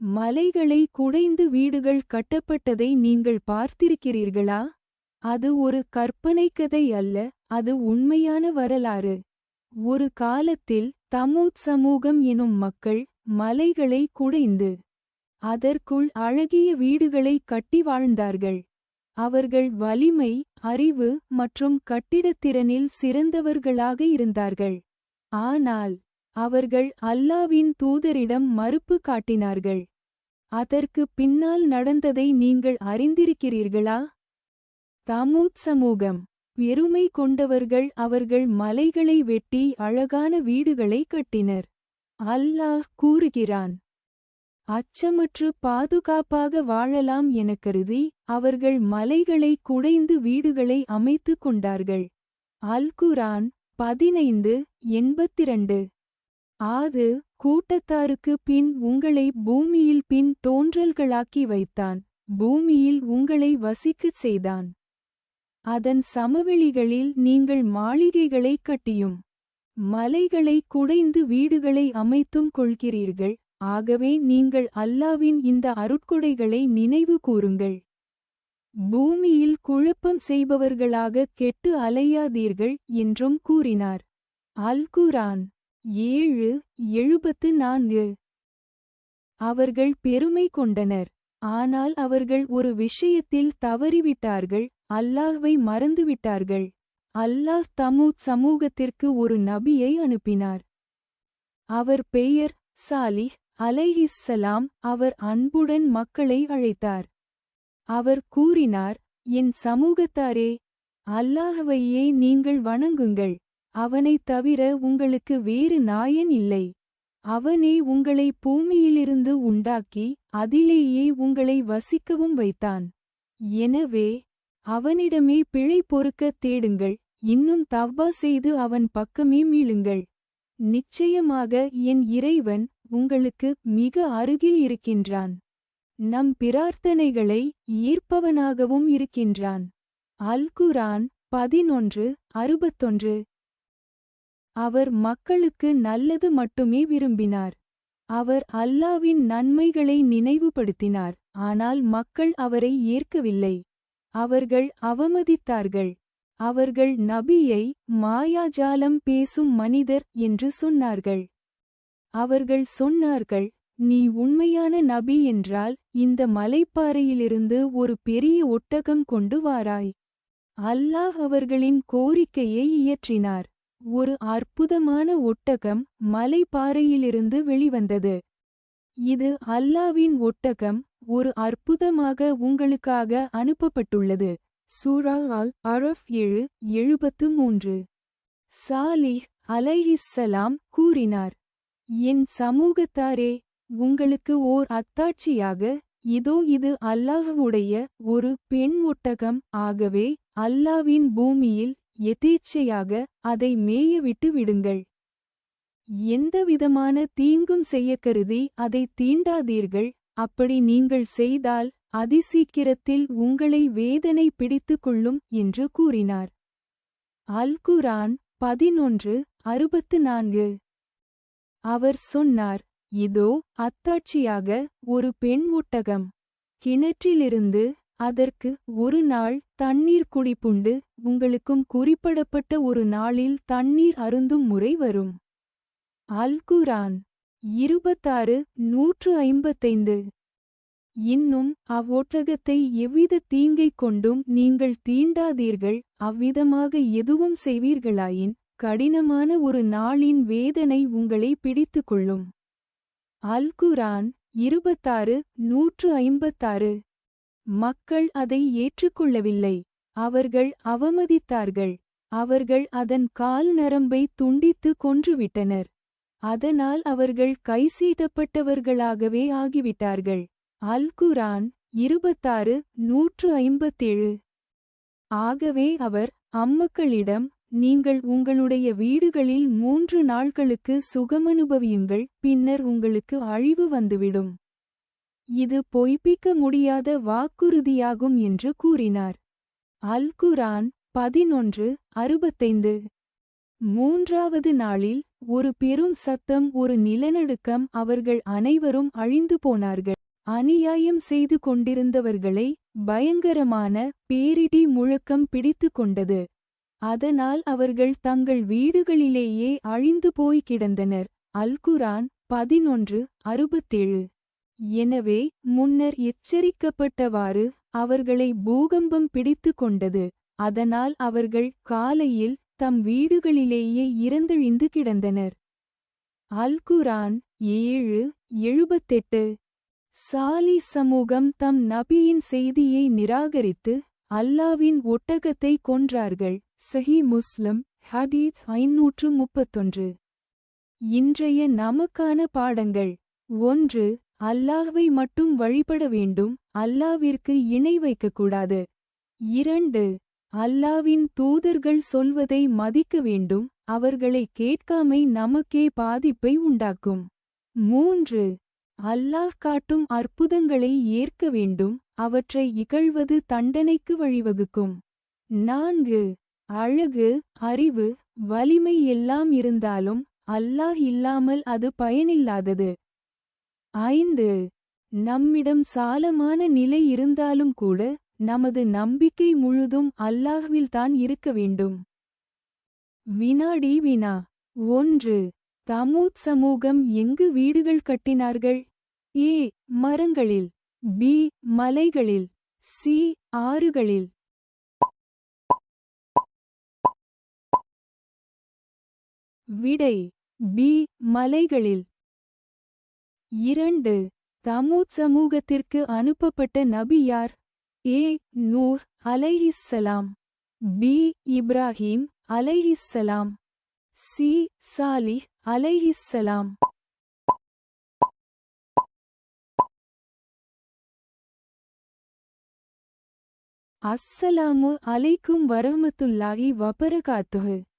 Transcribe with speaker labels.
Speaker 1: மலைகளை குடைந்து வீடுகள் கட்டப்பட்டதை நீங்கள் பார்த்திருக்கிறீர்களா? அது ஒரு கற்பனைக் கதை அல்ல அது உண்மையான வரலாறு. ஒரு காலத்தில் தமூத் சமூகம் எனும் மக்கள் மலைகளை குடைந்து அதற்குள் அழகிய வீடுகளை கட்டி வாழ்ந்தார்கள். அவர்கள் வலிமை அறிவு மற்றும் கட்டிடத்திறனில் சிறந்தவர்களாக இருந்தார்கள். ஆனால் அவர்கள் அல்லாவின் தூதரிடம் மறுப்பு காட்டினார்கள். அதற்கு பின்னால் நடந்ததை நீங்கள் அறிந்திருக்கிறீர்களா? தமூத் சமூகம். பெருமை கொண்டவர்கள் அவர்கள் மலைகளை வெட்டி அழகான வீடுகளை கட்டினர். அல்லாஹ் கூறுகிறான் அச்சமற்று பாதுகாப்பாக வாழலாம் என கருதி அவர்கள் மலைகளை குடைந்து வீடுகளை அமைத்துக் கொண்டார்கள். அல் குரான் பதினைந்து எண்பத்திரண்டு. ஆது கூட்டத்தாருக்கு பின் உங்களை பூமியில் பின் தோன்றல்களாக்கி வைத்தான். பூமியில் உங்களை வசிக்கச் செய்தான். அதன் சமவெளிகளில் நீங்கள் மாளிகைகளை கட்டியும். மலைகளை குடைந்து வீடுகளை அமைத்தும் கொள்கிறீர்கள். ஆகவே நீங்கள் அல்லாவின் இந்த அருட்கொடைகளை நினைவு கூறுங்கள். பூமியில் குழப்பம் செய்பவர்களாக கெட்டு அலையாதீர்கள் என்றும் கூறினார். அல் குரான் ஏழு எழுபத்து நான்கு. அவர்கள் பெருமை கொண்டனர். ஆனால் அவர்கள் ஒரு விஷயத்தில் தவறிவிட்டார்கள். அல்லாஹ்வை மறந்துவிட்டார்கள். அல்லாஹ் தமூத் சமூகத்திற்கு ஒரு நபியை அனுப்பினார். அவர் பெயர் சாலிஹ் அலைஹிஸ்ஸலாம் அவர் அன்புடன் மக்களை அழைத்தார். அவர் கூறினார் என் சமூகத்தாரே அல்லாஹவையே நீங்கள் வணங்குங்கள். அவனைத் தவிர உங்களுக்கு வேறு நாயன் இல்லை. அவனே உங்களை பூமியிலிருந்து உண்டாக்கி அதிலேயே உங்களை வசிக்கவும் வைத்தான். எனவே அவனிடமே பிழை பொறுக்கத் தேடுங்கள். இன்னும் தவ்வா செய்து அவன் பக்கமே மீளுங்கள். நிச்சயமாக என் இறைவன் உங்களுக்கு மிக அருகில் இருக்கின்றான். நம் பிரார்த்தனைகளை ஈர்ப்பவனாகவும் இருக்கின்றான். அல் குரான் பதினொன்று அறுபத்தொன்று அவர் மக்களுக்கு நல்லது மட்டுமே விரும்பினார். அவர் அல்லாவின் நன்மைகளை நினைவுபடுத்தினார் ஆனால் மக்கள் அவரை ஏற்கவில்லை. அவர்கள் அவமதித்தார்கள். அவர்கள் நபியை மாயாஜாலம் பேசும் மனிதர் என்று சொன்னார்கள். அவர்கள் சொன்னார்கள் நீ உண்மையான நபி என்றால் இந்த மலைப்பாறையிலிருந்து ஒரு பெரிய ஒட்டகம் கொண்டு வாராய். அல்லாஹ் அவர்களின் கோரிக்கையை இயற்றினார். ஒரு அற்புதமான ஒட்டகம் மலைப்பாறையிலிருந்து வெளிவந்தது. இது அல்லாவின் ஒட்டகம் ஒரு அற்புதமாக உங்களுக்காக அனுப்பப்பட்டுள்ளது. சூரா அல் அரஃப் ஏழு எழுபத்து மூன்று. சாலிஹ் அலைஹிஸ்ஸலாம் கூறினார் என் சமூகத்தாரே உங்களுக்கு ஓர் அத்தாட்சியாக இதோ இது அல்லாஹ்வுடைய ஒரு பெண் ஒட்டகம். ஆகவே அல்லாவின் பூமியில் எதேச்சையாக அதை மேயவிட்டு விடுங்கள். எந்தவிதமான தீங்கும் செய்ய கருதி அதை தீண்டாதீர்கள். அப்படி நீங்கள் செய்தால் அதிசீக்கிரத்தில் உங்களை வேதனை பிடித்துக் கொள்ளும் என்று கூறினார். அல்குரான் பதினொன்று அறுபத்து நான்கு அவர் சொன்னார் இதோ அத்தாட்சியாக ஒரு பெண் ஒட்டகம். கிணற்றிலிருந்து அதற்கு ஒரு நாள் தண்ணீர் குடிப்புண்டு உங்களுக்கும் குறிப்பிடப்பட்ட ஒரு நாளில் தண்ணீர் அருந்தும் முறை வரும். அல்குரான் இருபத்தாறு நூற்று ஐம்பத்தைந்து. இன்னும் அவ்வொட்டகத்தை எவ்வித தீங்கைக் கொண்டும் நீங்கள் தீண்டாதீர்கள் அவ்விதமாக எதுவும் செய்வீர்களாயின் கடினமான ஒரு நாளின் வேதனை உங்களை பிடித்துக் கொள்ளும் இருபத்தாறு நூற்று ஐம்பத்தாறு. மக்கள் அதை ஏற்றுக்கொள்ளவில்லை. அவர்கள் அவமதித்தார்கள். அவர்கள் அதன் கால் நரம்பை துண்டித்து கொன்றுவிட்டனர். அதனால் அவர்கள் கை செய்தப்பட்டவர்களாகவே ஆகிவிட்டார்கள். அல் குரான் இருபத்தாறு நூற்று ஐம்பத்தேழு. ஆகவே அவர் அம்மக்களிடம் நீங்கள் உங்களுடைய வீடுகளில் மூன்று நாள்களுக்கு சுகமனுபவியுங்கள் பின்னர் உங்களுக்கு அழிவு வந்துவிடும். இது பொய்ப்பிக்க முடியாத வாக்குறுதியாகும் என்று கூறினார். அல் குரான் பதினொன்று அறுபத்தைந்து. மூன்றாவது நாளில் ஒரு பெரும் சத்தம் ஒரு நிலநடுக்கம் அவர்கள் அனைவரும் அழிந்து போனார்கள். அநியாயம் செய்து கொண்டிருந்தவர்களை பயங்கரமான பேரிடி முழக்கம் பிடித்து கொண்டது. அதனால் அவர்கள் தங்கள் வீடுகளிலேயே அழிந்து போய் கிடந்தனர். அல்குரான் பதினொன்று அறுபத்தேழு. எனவே முன்னர் எச்சரிக்கப்பட்டவாறு அவர்களை பூகம்பம் பிடித்து கொண்டது. அதனால் அவர்கள் காலையில் தம் வீடுகளிலேயே இறந்தழிந்து கிடந்தனர். அல்குரான் ஏழு எழுபத்தெட்டு. சாலி சமூகம் தம் நபியின் செய்தியை நிராகரித்து அல்லாவின் ஒட்டகத்தை கொன்றார்கள். சஹி முஸ்லிம் ஹதீத் ஐநூற்று முப்பத்தொன்று. இன்றைய நமக்கான பாடங்கள். ஒன்று அல்லாஹ்வை மட்டும் வழிபட வேண்டும் அல்லாவிற்கு இணை வைக்கக்கூடாது. இரண்டு அல்லாவின் தூதர்கள் சொல்வதை மதிக்க வேண்டும் அவர்களை கேட்காமை நமக்கே பாதிப்பை உண்டாக்கும். மூன்று அல்லாஹ் காட்டும் அற்புதங்களை ஏற்க வேண்டும் அவற்றை இகழ்வது தண்டனைக்கு வழிவகுக்கும். நான்கு அழகு அறிவு வலிமை எல்லாம் இருந்தாலும் அல்லாஹ் இல்லாமல் அது பயனில்லாதது. ஐந்து. நம்மிடம் சாலமான நிலை இருந்தாலும் கூட நமது நம்பிக்கை முழுதும் அல்லாஹ்வில்தான் இருக்க வேண்டும். வினாடி வினா. ஒன்று. தமூத் சமூகம் எங்கு வீடுகள் கட்டினார்கள்? ஏ. மரங்களில். பி. மலைகளில். சி. ஆறுகளில். விடை. பி. மலைகளில். இரண்டு. தமூத் சமூகத்திற்கு அனுப்பப்பட்ட நபி யார்? ஏ. நூர் அலைஹிஸ்ஸலாம். பி. இப்ராஹிம் அலைஹிஸ்ஸலாம். சி. சாலிஹ் அலைஹிஸ்ஸலாம். அஸ்ஸலாமு அலைக்கும் வரஹ்மத்துல்லாஹி வபரகாத்துஹு.